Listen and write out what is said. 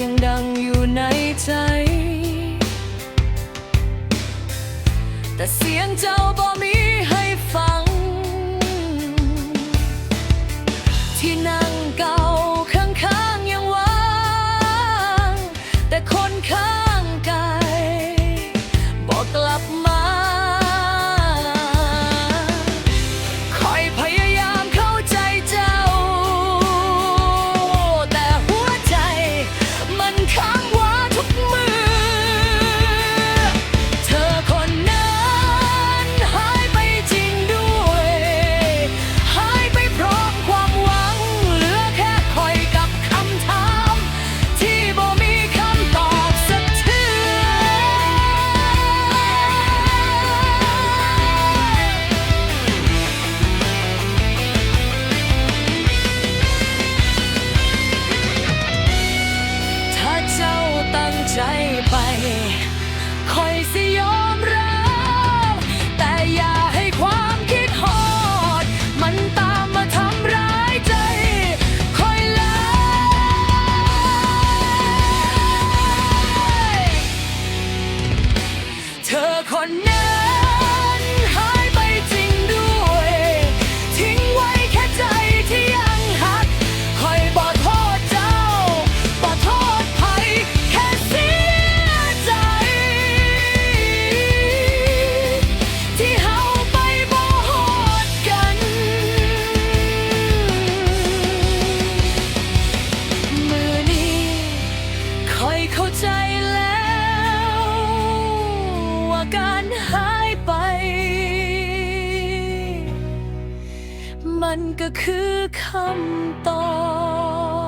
ยังดังอยู่ในใจ แต่เสียงเจ้าบ่มี ใก็คือคำตอบ